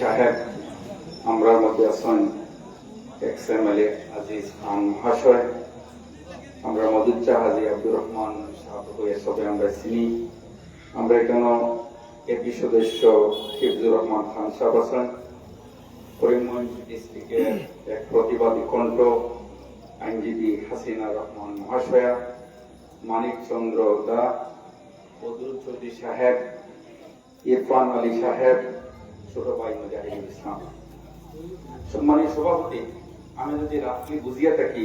সাহেব আমরার মধ্যে আছেন ex M L A Aziz Khan মহাশয়, আমরা মধুচ্চা হাজি আব্দুর রহমান সাহেব হয়ে সবে আমরা চিনি। আমরা এখানে এপি সদস্য হিফজুর রহমান খান সাহেব আছেন। করিমগঞ্জ ডিস্ট্রিক্টের এক প্রতিবাদী কণ্ঠ আইনজীবী হাসিনা রহমান মহাশয়া, মানিক চন্দ্র দা চৌধুরী সাহেব, ইরফান আলী সাহেব ছোট ভাই মুজাহিদুল ইসলাম। সম্মানীয় সভাপতি, আমি যদি রাত্রি বুঝিয়ে থাকি,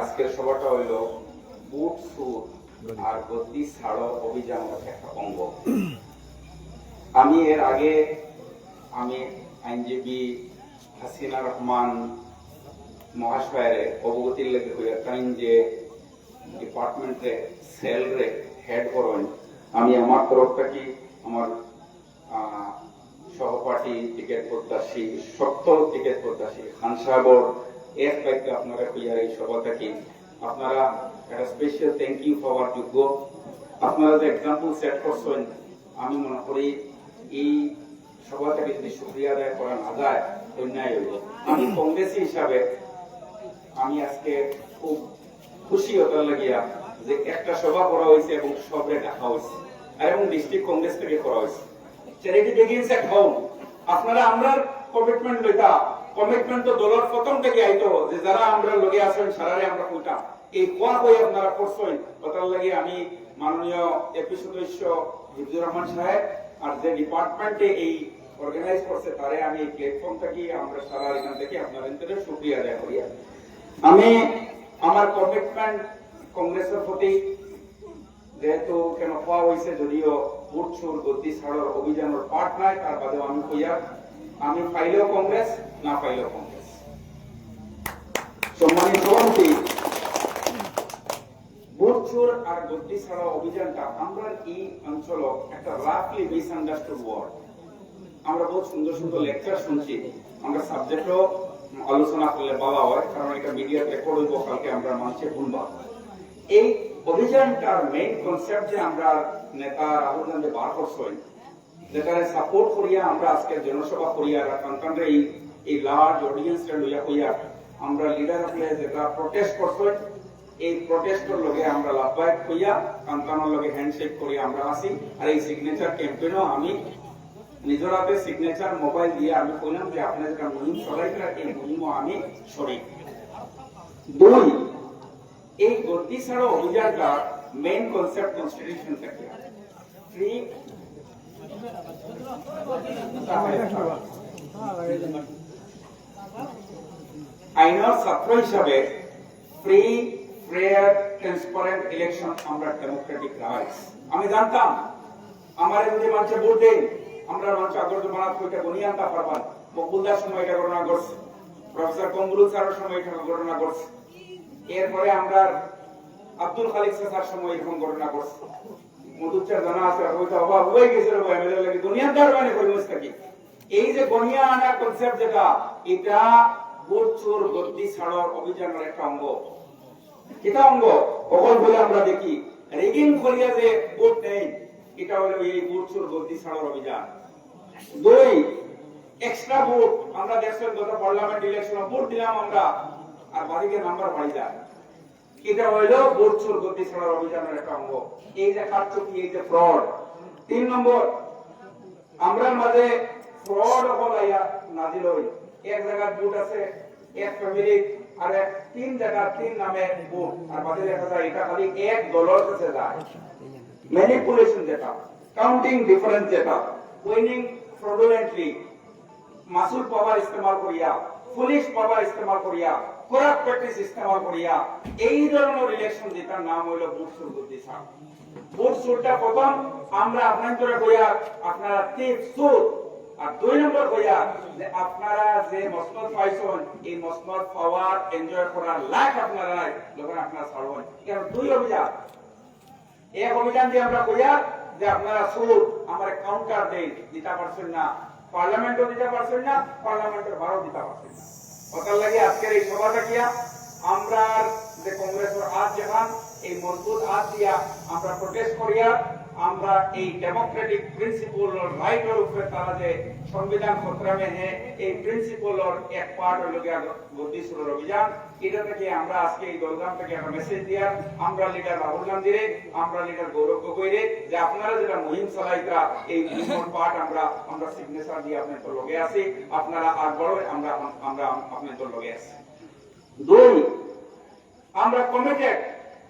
আজকের সভাটা হইল বুট সুর আর গদ্দি ছাড়ো অভিযানের একটা অঙ্গ। আমি এর আগে আমি আইনজীবী হাসিনা রহমান মহাশয়ের অবগতির লেগে হইয়া তাইন যে ডিপার্টমেন্টে সেল রে হেড করেন আমি আমার তরফ থেকে আমার সহপাঠী টিকেট প্রত্যাশী শক্ত টিকেট প্রত্যাশী খান সাহেবর এক বাক্যে আপনারা হইয়ার এই সভা থেকে। আপনারা একটা স্পেশাল থ্যাংক ইউ পাওয়ার যোগ্য। আপনারা যে এক্সাম্পল সেট করছেন, আমি মনে করি এই সভা থেকে যদি সুক্রিয়া আদায় করা না যায়, অন্যায় হইব আমি কংগ্রেসী হিসাবে আমি আজকে খুব খুশি হতে লাগিয়া যে একটা সভা করা হয়েছে এবং সবে দেখা হয়েছে এবং ডিস্ট্রিক্ট কংগ্রেস থেকে করা হয়েছে। চ্যারিটি বিগিনস এট হোম আপনারা আমরা কমিটমেন্ট লইতা কমিটমেন্ট তো দলের প্রথম থেকে আইতো, যে যারা আমরা লগে আছেন, সারারে আমরা কইতাম এই কোয়া কই আপনারা করছেন? ওটার লাগি আমি মাননীয় এপি সদস্য হিফজুর রহমান সাহেব আর যে ডিপার্টমেন্টে এই অর্গানাইজ করছে, তারে আমি এই প্ল্যাটফর্ম থেকে আমরা সারা এখান থেকে আপনাদের শুক্রিয়া আদায় করি। আমি আমার কমিটমেন্ট কংগ্রেসের প্রতি যেহেতু কেন পাওয়া হয়েছে যদিও বুটছুর গতি ছাড়ার অভিযানের পার্ট নাই তার বাদেও আমি কইয়া, আমি পাইলেও কংগ্রেস না পাইলেও কংগ্রেস সম্মানিত সভাপতি বুটছুর আর গদ্দি ছাড়া অভিযানটা আমরা এই অঞ্চল একটা রাফলি মিসআন্ডারস্টুড ওয়ার্ড আমরা বহুত সুন্দর সুন্দর লেকচার শুনছি। আমরা সাবজেক্টও আলোচনা করলে বলা হয়, কারণ এটা মিডিয়া রেকর্ড হইব কালকে আমরা মঞ্চে শুনবা এই অভিযানটার মেইন কনসেপ্ট যে আমরা নেতা রাহুল গান্ধী বার করছেন যেটারে সাপোর্ট করিয়া আমরা আজকে জনসভা করিয়া কান্তানরে এই এই লার্জ অডিয়েন্স লইয়া কইয়া আমরা লিডার হলে যেটা প্রটেস্ট করছেন, এই প্রটেস্টর লগে আমরা লাভবায়ক হইয়া কান্তানোর লগে হ্যান্ডশেক করিয়া আমরা আসি। আর এই সিগনেচার ক্যাম্পেইনও আমি নিজের হাতে সিগনেচার মোবাইল দিয়ে আমি কইলাম যে আপনার যেটা মুহিম চলাইছিলেন এই মুহিমও আমি শরিক দুই এই গতি ছাড়া অভিযানটা মেইন কনসেপ্ট কনস্টিটিউশন থেকে ফ্রি আইনের ছাত্র হিসাবে ফ্রি ফেয়ার ট্রান্সপারেন্ট ইলেকশন আমরা ডেমোক্রেটিক রাইটস আমি জানতাম, আমার যদি মানুষে ভোট দেন আমরা মানুষ আগর বানাত কইটা বনিয়ে আনতে পারবান বকুলদার সময় এটা ঘটনা ঘটছে। প্রফেসর কমরুল স্যারের সময় এটা ঘটনা ঘটছে। এরপরে আমরা আব্দুল খালিক স্যার সময় এরকম ঘটনা ঘটছে। মধুচার জানা আছে হয়ে গেছে রে ভাই মেলে লাগে কইমস থাকি। এই যে বনিয়া আনা কনসেপ্ট যেটা, এটা গদ্দি ছাড়ার অভিযানের একটা অঙ্গ। অঙ্গ? বলে আমরা দেখি। রেগিং যে নেই, এটা হলো এই গদ্দি ছাড়ার অভিযান। দুই এক্সট্রা ভোট আমরা দেখছেন গত পার্লামেন্ট ইলেকশন ভোট দিলাম আমরা। আর বাদিকে নাম্বার বাড়ি যায় এটা হইল? ভোট গদ্দি ছাড়ার অভিযানের একটা অঙ্গ। এই যে কারচুপি, এই যে ফ্রড তিন নম্বর আমরা মাঝে ফ্রড হল আইয়া নাজিল হই। এক জায়গার বুট আছে, এক ফ্যামিলি আর এক তিন জায়গা তিন নামে বুট আর বাদে দেখা যায়, এটা খালি এক দলের কাছে যায়। ম্যানিপুলেশন যেটা কাউন্টিং ডিফারেন্স যেটা উইনিং ফ্রডুলেন্টলি মাসুল পাওয়ার ইস্তেমাল করিয়া পুলিশ পাওয়ার ইস্তেমাল করিয়া করাপ প্র্যাকটিস ইস্তেমাল করিয়া এই ধরনের ইলেকশন যেটার নাম হইল বুট সুর বুদ্ধি বুট সুরটা প্রথম আমরা আপনাদের কইয়া আপনারা টিপ সুর আর দুই নম্বর কইয়া যে আপনারা যে মসনদ পাইছেন, এই মসনদ পাওয়ার এনজয় করার লাখ আপনারা নাই যখন আপনারা ছাড়বেন। কারণ দুই অভিযান। এক অভিযান দিয়ে আমরা কইয়া যে আপনারা সুর আমার কাউন্টার দেন দিতে পারছেন না। পার্লামেন্টও দিতে পারছেন না, পার্লামেন্টের ভারত দিতে পারছেন না। ওটার লাগে আজকের এই সভাটা গিয়া আমরা যে কংগ্রেসের হাত যেখান এই মজবুত হাত দিয়া আমরা প্রোটেস্ট করিয়া আমরা এই ডেমোক্রেটিক প্রিন্সিপল রাইটের উপরে তারা যে সংবিধান খতরামে হে এই প্রিন্সিপালর এক পার্ট হলো গিয়া সুরের অভিযান এটা থেকে আমরা আজকে এই দলগ্রাম থেকে একটা মেসেজ দিয়া আমরা লিডার রাহুল গান্ধীরে, আমরা লিডার গৌরব গগৈরে, যে আপনারা যেটা মুহিম চালাইতা এই মুহিমর পার্ট আমরা আমরা সিগনেচার দিয়ে আপনাদের লগে আছি। আপনারা আর বড় আমরা আমরা আপনাদের লগে আছি। দুই আমরা কমিটেড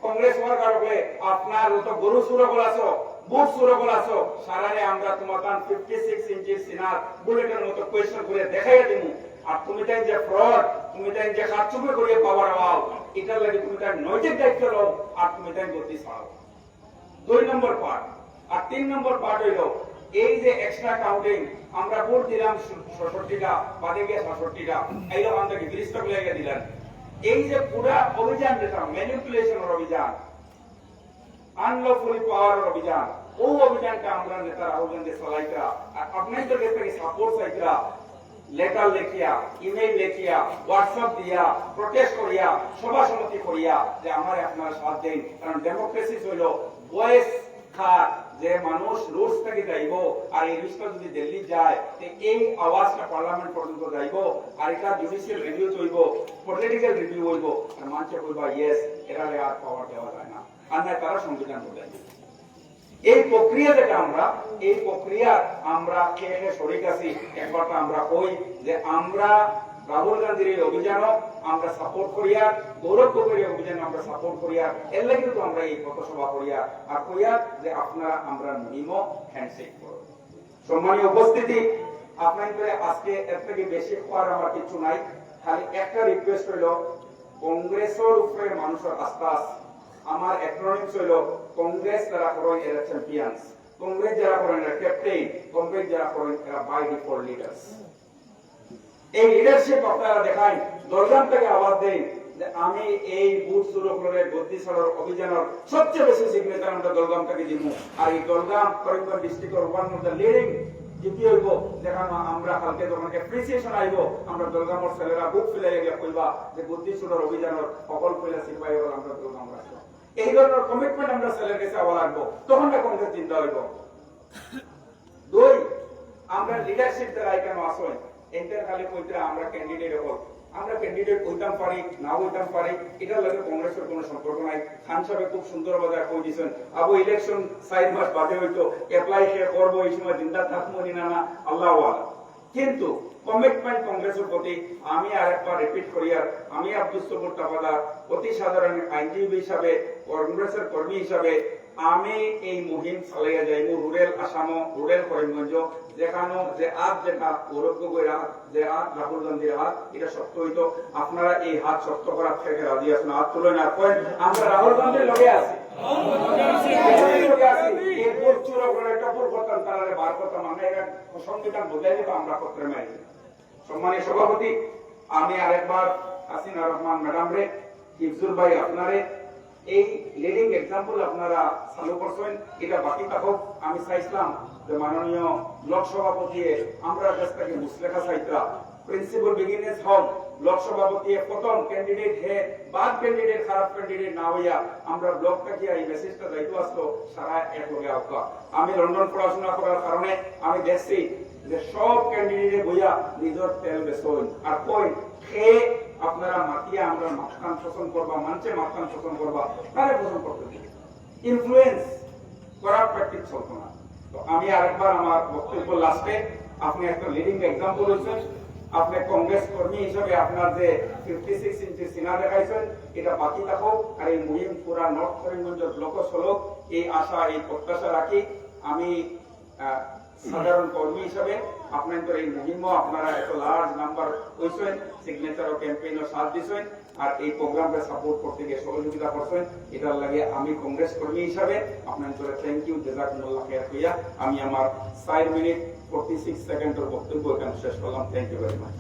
কংগ্রেস ওয়ার্কার হলে আপনার তো গরু সুরগল আছো, বুট সুরগল আছো, সারারে আমরা তোমার ফিফটি সিক্স ইঞ্চি সিনার বুলেটের মতো কোয়েশ্চেন করে দেখাই দিমু। আর তুমি তাই যে ফ্রড তুমি তাই যে কারচুপি করিয়ে পাওয়ার আওয়াল এটার লাগে তুমি তার নৈতিক দায়িত্ব লও আর তুমি তাই গতি ছাড়াও দুই নম্বর পার্ট আর তিন নম্বর পার্ট হইল, এই যে এক্সট্রা কাউন্টিং আমরা ভোট দিলাম ষষট্টিটা, বাদে গিয়ে সাতষট্টিটা এইরকম আমাদেরকে বিরিষ্ট লেগে দিলেন। এই যে পুরা অভিযান যেটা ম্যানিপুলেশনের অভিযান আনলফুলি পাওয়ার অভিযান, ও অভিযানটা আমরা নেতা রাহুল গান্ধী চালাইতা, আর আপনাদের কাছ থেকে সাপোর্ট চাইতা। লেটার লেখিয়া ইমেইল লেখিয়া হোয়াটসঅ্যাপ দিয়া প্রটেস্ট করিয়া সভা সমিতি করিয়া যে আমার আপনার সাথ দেন। কারণ ডেমোক্রেসি হইল ভয়েস খাট যে মানুষ রুটস থেকে যাইব আর এই রুটসটা যদি দিল্লি যায়, তে এই আওয়াজটা পার্লামেন্ট পর্যন্ত যাইব আর এটা জুডিশিয়াল রিভিউ হইব পলিটিক্যাল রিভিউ হইব। আর মানুষে কইবা ইয়েস এরা আর পাওয়ার দেওয়া যায় না। আর না তারা সংবিধান বদলাইবে। এই প্রক্রিয়া যেটা আমরা, এই প্রক্রিয়া আমরা কে কে শরিক আছি একবারটা আমরা কই যে আমরা রাহুল গান্ধীর এই অভিযান আমরা সাপোর্ট করিয়া, গৌরব গগৈর এই অভিযান আমরা সাপোর্ট করিয়া, এর লাগে কিন্তু আমরা এই পথসভা করিয়া, আর কইয়া যে আপনারা আমরা মিনিম হ্যান্ডশেক করব। সম্মানীয় উপস্থিতি, আপনাদের আজকে এর থেকে বেশি হওয়ার আমার কিছু নাই, খালি একটা রিকোয়েস্ট হইল, কংগ্রেসের উপরে মানুষের আস্থা আছে আমার অ্যাক্রোনিমস হইল কংগ্রেস যারা করেন এরা চ্যাম্পিয়ন্স কংগ্রেস যারা করেন এরা ক্যাপ্টেন কংগ্রেস যারা করেন এরা বাই ডিফল্ট লিডার্স এই লিডারশিপ আপনারা দেখাই দরজান থেকে আওয়াজ দেন যে আমি এই বুথ শুরু করে গদ্দি ছাড়ার অভিযানের সবচেয়ে বেশি সিগনেচার আমরা দলগাম থেকে দিব আর এই দলগাম করিমগঞ্জ ডিস্ট্রিক্টের one of the leading GP হইব। যেখানে আমরা কালকে যখন এপ্রিসিয়েশন আইব, আমরা দলগামর ছেলেরা বুক গিয়ে কইবা যে বুদ্ধি শুরুর অভিযানের সকল কইলা সিপাহী আমরা দলগাম রাখব এই ধরনের কমিটমেন্ট আমরা ছেলের কাছে আবার রাখব তখন না কংগ্রেস চিন্তা হইব। দুই, আমরা লিডারশিপ দ্বারা এখানে আসই এন্টার খালি কইতে আমরা ক্যান্ডিডেট হল আমরা ক্যান্ডিডেট হইতাম পারি না হইতাম পারি, এটার লাগে কংগ্রেসের কোনো সম্পর্ক নাই। খান সাহেব খুব সুন্দর ভাবে কই দিছেন, আবু ইলেকশন চার মাস বাদে হইতো এপ্লাই সে করব, এই সময় জিন্দা থাকব না না আল্লাহ আল্লাহ কিন্তু কমিটমেন্ট কংগ্রেসের প্রতি আমি আরেকবার রিপিট করি আর আমি আব্দুল সবুর তাফাদার অতি সাধারণ আইনজীবী হিসাবে, কংগ্রেসের কর্মী হিসাবে আমি এই মুহিম চালাইয়া যাইব রুরেল আসাম রুরেল করিমগঞ্জ যেখানে যে আজ যেটা গৌরব গগৈর হাত, যে হাত রাহুল গান্ধীর হাত, এটা সত্য হইতো আপনারা এই হাত শক্ত করার থেকে রাজি আছেন হাত তুলে না করেন আমরা রাহুল গান্ধীর লগে আছি। সভাপতি, আমি আরেকবার হাসিনা রহমান ম্যাডাম রে হিফজুল ভাই আপনারে এই লিডিং এক্সাম্পল আপনারা চালু করছেন, এটা বাকি থাকুক। আমি চাইছিলাম যে মাননীয় ব্লক সভাপতি, আমরা কাছ থেকে মুসলেখা চাইতরা প্রিন্সিপাল বিগিনেস হোক ব্লক সভাপতি, প্রথম ক্যান্ডিডেট হে, বাদ ক্যান্ডিডেট খারাপ ক্যান্ডিডেট না হইয়া আমরা ব্লক থেকে এই মেসেজটা দায়িত্ব আসলো, সারা এক আওকা আমি লন্ডন পড়াশোনা করার কারণে আমি দেখছি যে সব ক্যান্ডিডেট বইয়া নিজের তেল বেসন আর কই আপনারা মাতিয়া আমরা মাঝখান শোষণ করবা, মঞ্চে মাঝখান শোষণ করবা, তারে শোষণ করতে দিই ইনফ্লুয়েন্স করার প্র্যাকটিস চলতো না। তো আমি আরেকবার আমার বক্তব্য লাস্টে আপনি একটা লিডিং এক্সাম্পল হয়েছেন। আপনি কংগ্রেস কর্মী হিসেবে আপনার যে ফিফটি সিক্স ইঞ্চি সিনা দেখাইছেন, এটা বাকি থাকুক, আর এই মুহিম পুরা নর্থ করিমগঞ্জের লোক চলক, এই আশা, এই প্রত্যাশা রাখি। আমি সাধারণ কর্মী হিসাবে আপনাদের এই মুহিম, আপনারা এত লার্জ নাম্বার হয়েছেন সিগনেচার ও ক্যাম্পেইন ও সাথ দিয়েছেন আর এই প্রোগ্রামকে সাপোর্ট করতে গিয়ে সহযোগিতা করছেন, এটার লাগে আমি কংগ্রেস কর্মী হিসাবে আপনাদের থ্যাংক ইউ জেজাকুমুল্লাহ খেয়ার হইয়া আমি আমার চার মিনিট ফোর্টি সিক্স সেকেন্ডের বক্তব্য এখানে শেষ করলাম। Thank you very much